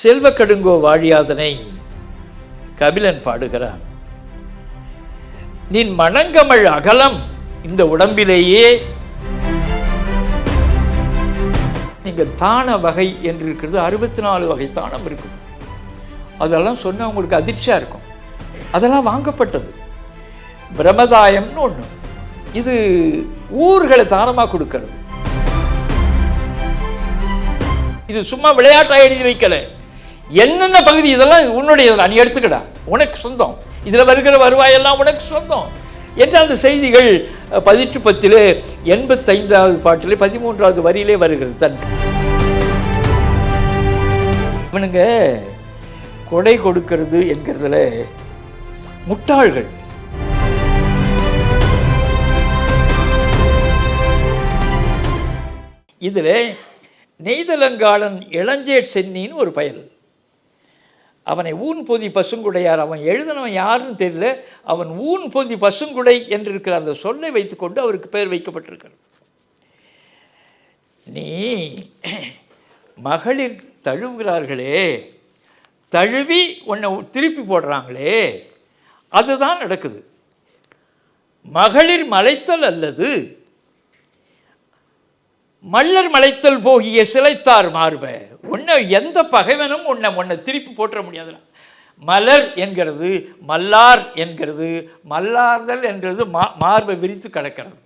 செல்வ கடுங்கோ வாழியாதனை கபிலன் பாடுகிறான். நின் மணங்கமழ் அகலம் இந்த உடம்பிலேயே. நீங்கள் தான வகை என்று இருக்கிறது அறுபத்தி நாலு வகை தானம் இருக்குது. அதெல்லாம் சொன்னால் உங்களுக்கு அதிர்ச்சியாக இருக்கும். அதெல்லாம் வாங்கப்பட்டது. பிரமதாயம்னு ஒன்று இது ஊர்களை தானமாக கொடுக்கிறது. இது சும்மா விளையாட்டாக எழுதி வைக்கலை. என்னென்ன பகுதி இதெல்லாம் உன்னுடையதெல்லாம் நீ எடுத்துக்கடா. உனக்கு சொந்தம். இதில் வருகிற வருவாயெல்லாம் உனக்கு சொந்தம். என்ற அந்த செய்திகள் அஹ், பதிற்று பத்திலே எண்பத்தைந்தாவது பாட்டிலே பதிமூன்றாவது வரியிலே வருகிறது. தன் இவனுங்க கொடை கொடுக்கிறது என்கிறதுல முட்டாள்கள். இதில் நெய்தலங்காளன் இளஞ்சேட் சென்னின்னு ஒரு பயல். அவனை ஊன் பொதி பசுங்குடையார். அவன் எழுதினவன் யாருன்னு தெரியல. அவன் ஊன் பொதி பசுங்குடை என்று இருக்கிற அந்த சொல்லை வைத்துக்கொண்டு அவருக்கு பெயர் வைக்கப்பட்டிருக்கிறது. நீ மகளிர் தழுவுகிறார்களே தழுவி உன்னை திருப்பி போடுறாங்களே அதுதான் நடக்குது. மகளிர் மலைத்தல் அல்லது மல்லர் மலைத்தல் போகிய சிலைத்தார் மார்ப உன்னை எந்த பகைவனும் உன்னை உன்னை திருப்பி போற்ற முடியாதுடா மலர் என்கிறது மல்லார் என்கிறது மல்லார்தல் என்கிறது மா மார்பை விரித்து கிடக்கிறது.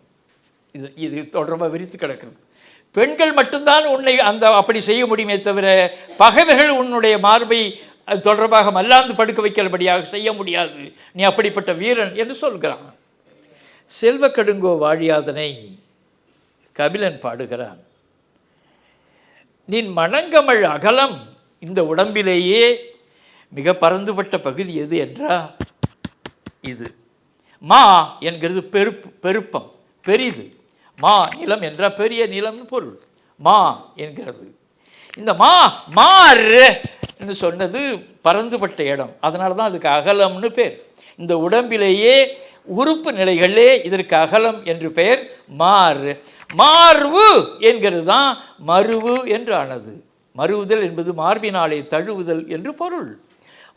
இது இது தொடர்பாக விரித்து கிடக்கிறது. பெண்கள் மட்டும்தான் உன்னை அந்த அப்படி செய்ய முடியுமே தவிர பகைவர்கள் உன்னுடைய மார்பை தொடர்பாக மல்லாந்து படுக்க வைக்கிறபடியாக செய்ய முடியாது. நீ அப்படிப்பட்ட வீரன் என்று சொல்கிறான். செல்வக்கடுங்கோ வாழியாதனை கபிலன் பாடுகிறான். நின் மணங்கமள் அகலம் இந்த உடம்பிலேயே மிக பரந்துபட்ட பகுதி எது என்றா? இது. மா என்கிறது பெருப்பு பெருப்பம் பெரிது. மா நிலம் என்றால் பெரிய நிலம்னு பொருள். மா என்கிறது. இந்த மா மார் என்று சொன்னது பரந்துபட்ட இடம். அதனால தான் அதுக்கு அகலம்னு பேர். இந்த உடம்பிலேயே உறுப்பு நிலைகளே இதற்கு அகலம் என்று பெயர் மாறு மார்பு என்கிறது தான் மருவு என்று ஆனது மருவுதல் என்பது மார்பினாலே தழுவுதல் என்று பொருள்.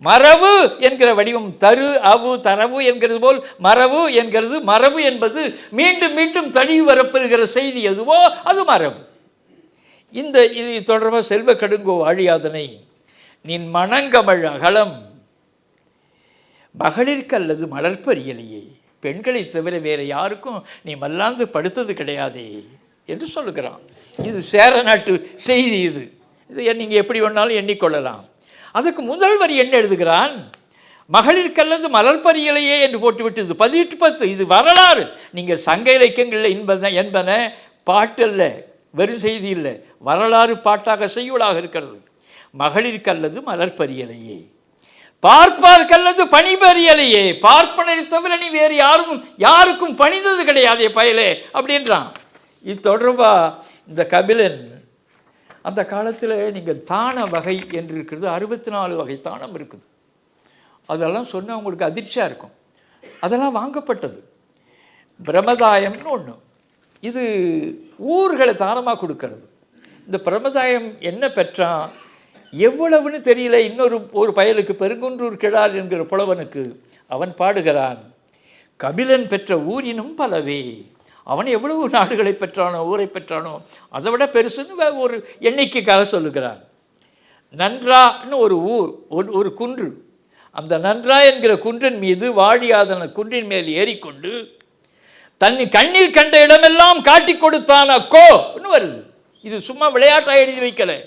மரபு என்கிற வடிவம் தரு அவு தரவு என்கிறது போல் மரபு என்கிறது மரபு என்பது மீண்டும் மீண்டும் தழுவி வரப்பெறுகிற செய்தி எதுவோ அது மரபு. இந்த இது தொடர்பாக செல்வ கடுங்கோ அழியாதனை நின் மணங்கமழ் அகலம் மகளிர்க்கு அல்லது மலர்ப்பரியலையே பெண்களை தவிர வேறு யாருக்கும் நீ மல்லாந்து படுத்தது கிடையாதே என்று சொல்லுகிறான். இது சேர நாட்டு செய்தி இது. இது நீங்கள் எப்படி வேணாலும் எண்ணிக்கொள்ளலாம். அதுக்கு முதல் வரி என்ன எழுதுகிறான்? மகளிர்கல்லது மலர் பரியலையே என்று போட்டுவிட்டு இது பதினெட்டு பத்து இது வரலாறு. நீங்கள் சங்க இலக்கியங்களில் என்பன என்பன பாட்டல்ல வெறும் செய்தி இல்லை வரலாறு பாட்டாக செய்யுளாக இருக்கிறது. மகளிர்க்கல்லது மலர்ப்பரியலையே பார்ப்பார்கல்லது பணிபறியலையே. பார்ப்பனரை தவிர நீ வேறு யாரும் யாருக்கும் பணிந்தது கிடையாது பயலே அப்படின்றான். இது தொடர்பாக இந்த கபிலன் அந்த காலத்தில் நீங்கள் தான வகை என்று இருக்கிறது அறுபத்தி நாலு வகை தானம் இருக்குது. அதெல்லாம் சொன்னால் உங்களுக்கு அதிர்ச்சியாக இருக்கும். அதெல்லாம் வாங்கப்பட்டது. பிரமதாயம்னு ஒன்று இது ஊர்களை தானமாக கொடுக்கறது. இந்த பிரமதாயம் என்ன பெற்றான்? எவ்வளவுன்னு தெரியல. இன்னொரு ஒரு பயலுக்கு பெருங்குன்றூர் கிழார் என்கிற புலவனுக்கு அவன் பாடுகிறான் கபிலன் பெற்ற ஊரினும் பலவே. அவன் எவ்வளவு நாடுகளை பெற்றானோ ஊரை பெற்றானோ அதை விட பெருசுன்னு ஒரு எண்ணிக்கைக்காக சொல்லுகிறான். நன்றான்னு ஒரு ஊர் ஒரு ஒரு குன்று. அந்த நன்றா என்கிற குன்றின் மீது வாழியாதன குன்றின் மேல் ஏறிக்கொண்டு தன் கண்ணீர் கண்ட இடமெல்லாம் காட்டி கொடுத்தான் அக்கோன்னு வருது. இது சும்மா விளையாட்டாக எழுதி வைக்கலை.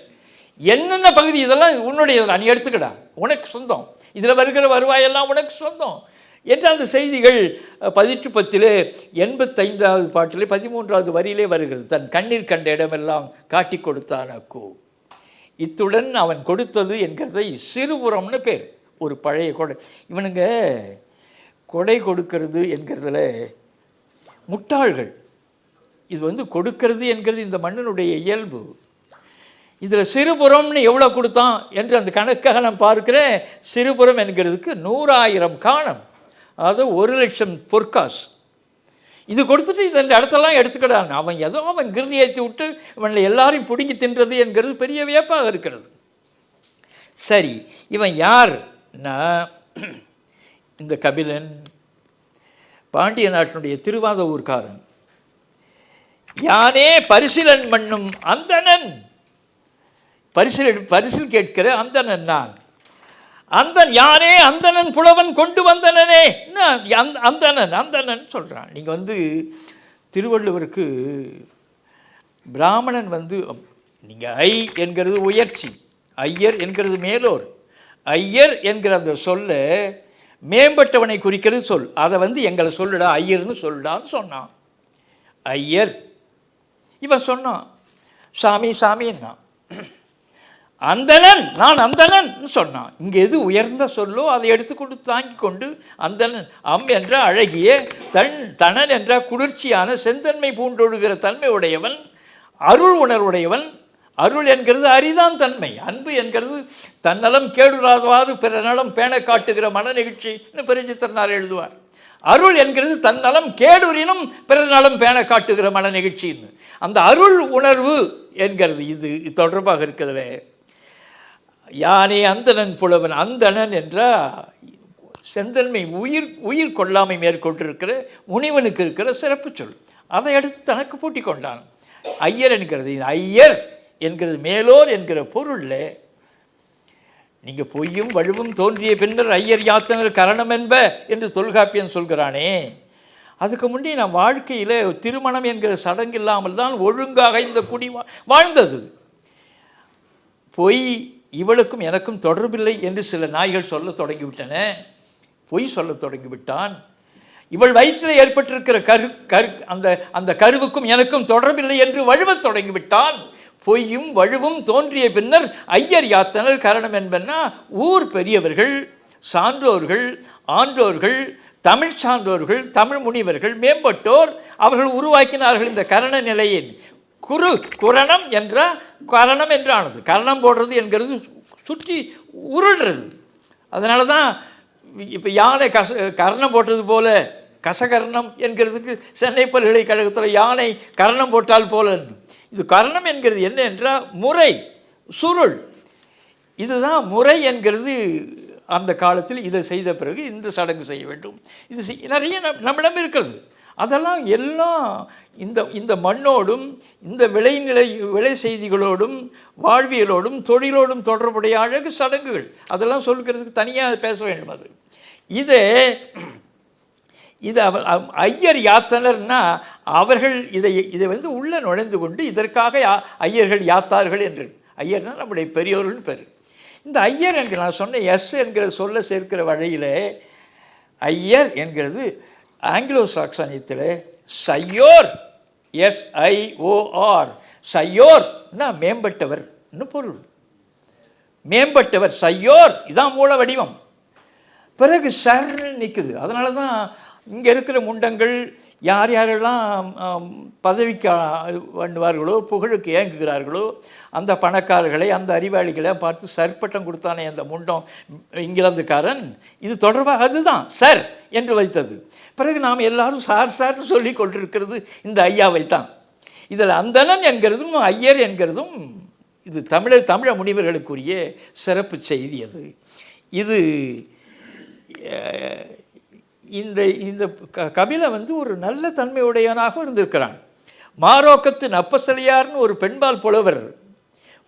என்னென்ன பகுதி இதெல்லாம் உன்னுடையதெல்லாம் நீ எடுத்துக்கடா. உனக்கு சொந்தம். இதில் வருகிற வருவாயெல்லாம் உனக்கு சொந்தம். என்ற அந்த செய்திகள் பதிற்று பத்திலே எண்பத்தைந்தாவது பாட்டிலே பதிமூன்றாவது வரியிலே வருகிறது. தன் கண்ணீர் கண்ட இடமெல்லாம் காட்டி கொடுத்தான் அக்கு. இத்துடன் அவன் கொடுத்தது என்கிறதை சிறுபுறம்னு பேர். ஒரு பழைய கொடை. இவனுங்க கொடை கொடுக்கிறது என்கிறதுல முட்டாள்கள். இது வந்து கொடுக்கிறது என்கிறது இந்த மண்ணினுடைய இயல்பு. இதில் சிறுபுறம்னு எவ்வளோ கொடுத்தான் என்று அந்த கணக்காக நான் பார்க்கிறேன். சிறுபுறம் என்கிறதுக்கு நூறாயிரம் காணம் அதாவது ஒரு லட்சம் பொற்காசு. இது கொடுத்துட்டு இந்த இடத்தெல்லாம் எடுத்துக்கிடான் அவன் ஏதோ அவன் கிருணி ஏற்றி விட்டு இவனை எல்லாரையும் பிடுங்கி தின்றது என்கிறது பெரிய வியப்பாக இருக்கிறது. சரி இவன் யார்னா? இந்த கபிலன் பாண்டிய நாட்டினுடைய திருவாத ஊர்க்காரன். யானே பரிசீலன் மண்ணும் அந்தணன். பரிசில் பரிசில் கேட்கிற அந்தணன் நான். அந்தன் யாரே அந்தணன் புலவன் கொண்டு வந்தனனே. அந்த அந்தணன் அந்தணன் சொல்கிறான் நீங்கள் வந்து திருவள்ளுவருக்கு பிராமணன் வந்து நீங்கள் ஐ என்கிறது உயர்ச்சி ஐயர் என்கிறது மேலோர். ஐயர் என்கிற அந்த சொல்ல மேம்பட்டவனை குறிக்கிறது சொல். அதை வந்து எங்களை சொல்லுடா ஐயர்னு சொல்லுடான்னு சொன்னான். ஐயர். இவன் சொன்னான் சாமி சாமின்னா அந்தணன் நான் அந்தணன் சொன்னான். இங்கே எது உயர்ந்த சொல்லோ அதை எடுத்துக்கொண்டு தாங்கி கொண்டு அந்தணன் அம் என்ற அழகிய தன் தனன் என்ற குளிர்ச்சியான செந்தன்மை பூண்டொழுகிற தன்மை உடையவன் அருள் உணர்வுடையவன் அருள் என்கிறது அரிதான் தன்மை அன்பு என்கிறது தன்னலம் கேடுறாதவாறு பிற நலம் பேண காட்டுகிற மன நிகழ்ச்சின்னு பெருஞ்சித்திரனார் எழுதுவார். அருள் என்கிறது தன்னலம் கேடுறினும் பிற நலம் பேண காட்டுகிற மன நிகழ்ச்சின்னு. அந்த அருள் உணர்வு என்கிறது இது இது தொடர்பாக இருக்கிறதுல. யானே அந்தணன் புலவன் அந்தணன் என்றால் செந்தன்மை உயிர் உயிர் கொள்ளாமை மேற்கொண்டிருக்கிற முனிவனுக்கு இருக்கிற சிறப்பு சொல். அதை அடுத்து தனக்கு பூட்டி கொண்டான். ஐயர் என்கிறது இது ஐயர் என்கிறது மேலோர் என்கிற பொருளில் நீங்கள் பொய்யும் வலுவும் தோன்றிய பின்னர் ஐயர் யாத்தனர் கரணம் என்ப என்று தொல்காப்பியன் சொல்கிறானே. அதுக்கு முன்னே நான் வாழ்க்கையில் திருமணம் என்கிற சடங்கு இல்லாமல் தான் ஒழுங்காக இந்த குடி வா- வாழ்ந்தது. பொய் இவளுக்கும் எனக்கும் தொடர்பில்லை என்று சில நாய்கள் சொல்ல தொடங்கிவிட்டன. பொய் சொல்லத் தொடங்கிவிட்டான். இவள் வயிற்றில் ஏற்பட்டிருக்கிற கரு கரு அந்த அந்த கருவுக்கும் எனக்கும் தொடர்பில்லை என்று வழுவத் தொடங்கிவிட்டான். பொய்யும் வழுவும் தோன்றிய பின்னர் ஐயர் யாத்தனர் காரணம் என்பன்னா ஊர் பெரியவர்கள் சான்றோர்கள் ஆன்றோர்கள் தமிழ் சான்றோர்கள் தமிழ் முனிவர்கள் மேம்பட்டோர் அவர்கள் உருவாக்கினார்கள் இந்த கரண நிலையின். குரு குரணம் என்ற கரணம் என்றானது. கரணம் போடுறது என்கிறது சுற்றி உருள்றது. அதனால தான் இப்போ யானை கச கரணம் போட்டது போல கசகரணம் என்கிறதுக்கு சென்னை பல்கலைக்கழகத்தில் யானை கரணம் போட்டால் போல இது கரணம் என்கிறது என்ன என்றால் முறை சுருள். இதுதான் முறை என்கிறது அந்த காலத்தில் இதை செய்த பிறகு இந்த சடங்கு செய்ய வேண்டும். இது செய்- நிறைய நம் நம்மிடம் இருக்கிறது. அதெல்லாம் எல்லாம் இந்த இந்த மண்ணோடும் இந்த விளைநிலை விளை செய்திகளோடும் வாழ்வியலோடும் தொழிலோடும் தொடர்புடைய அழகு சடங்குகள். அதெல்லாம் சொல்கிறதுக்கு தனியாக பேச வேண்டும் அது. இதே இது ஐயர் யாத்தனர்னா அவர்கள் இதை இதை வந்து உள்ளே நுழைந்து கொண்டு இதற்காக யா- ஐயர்கள் யாத்தார்கள் என்று. ஐயர்னா நம்முடைய பெரியோர்கள்னு பேர். இந்த ஐயர் என்று நான் சொன்ன எஸ் என்கிற சொல்ல சேர்க்கிற வழியில் ஐயர் என்கிறது ஆங்கிலோ சாக்சனியத்தில் சையோர் எஸ்ஐஓஆர் சையோர்னா மேம்பட்டவர்னு பொருள். மேம்பட்டவர் சையோர் இதான் மூல வடிவம். பிறகு சர்னு நிற்குது அதனால தான் இங்கே இருக்கிற முண்டங்கள் யார் யாரெல்லாம் பதவிக்கு பண்ணுவார்களோ புகழுக்கு ஏங்குகிறார்களோ அந்த பணக்காரர்களை அந்த அறிவாளிகளை பார்த்து சர்பட்டம் கொடுத்தானே அந்த முண்டம் இங்கிலாந்துக்காரன்? இது தொடர்பாக அதுதான் சார் என்று வைத்தது. பிறகு நாம் எல்லாரும் சார் சார்னு சொல்லி கொண்டிருக்கிறது இந்த ஐயாவை தான். இதில் அந்தணன் என்கிறதும் ஐயர் என்கிறதும் இது தமிழர் தமிழ முனிவர்களுக்குரிய சிறப்பு செய்தி அது. இது இந்த இந்த க- கபில வந்து ஒரு நல்ல தன்மையுடையவனாக இருந்திருக்கிறான். மாரோக்கத்தின் அப்பசலியார்னு ஒரு பெண்பால் புலவர்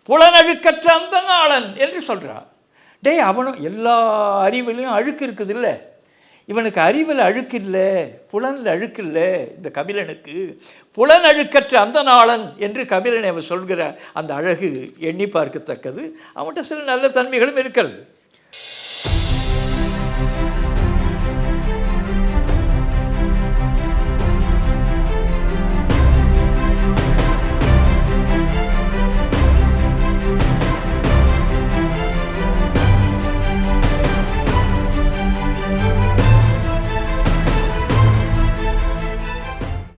புலனழுக்கற்ற அந்த நாளன் என்று சொல்கிறான் டேய் அவனும் எல்லா அறிவிலையும் அழுக்கு இருக்குது இல்லை இவனுக்கு அறிவில் அழுக்கு இல்லை புலனில் அழுக்கு இல்லை இந்த கபிலனுக்கு புலன் அழுக்கற்ற அந்த நாளன் என்று கபிலனை அவன் சொல்கிற அந்த அழகு எண்ணி பார்க்கத்தக்கது. அவன்கிட்ட சில நல்ல தன்மைகளும் இருக்கிறது.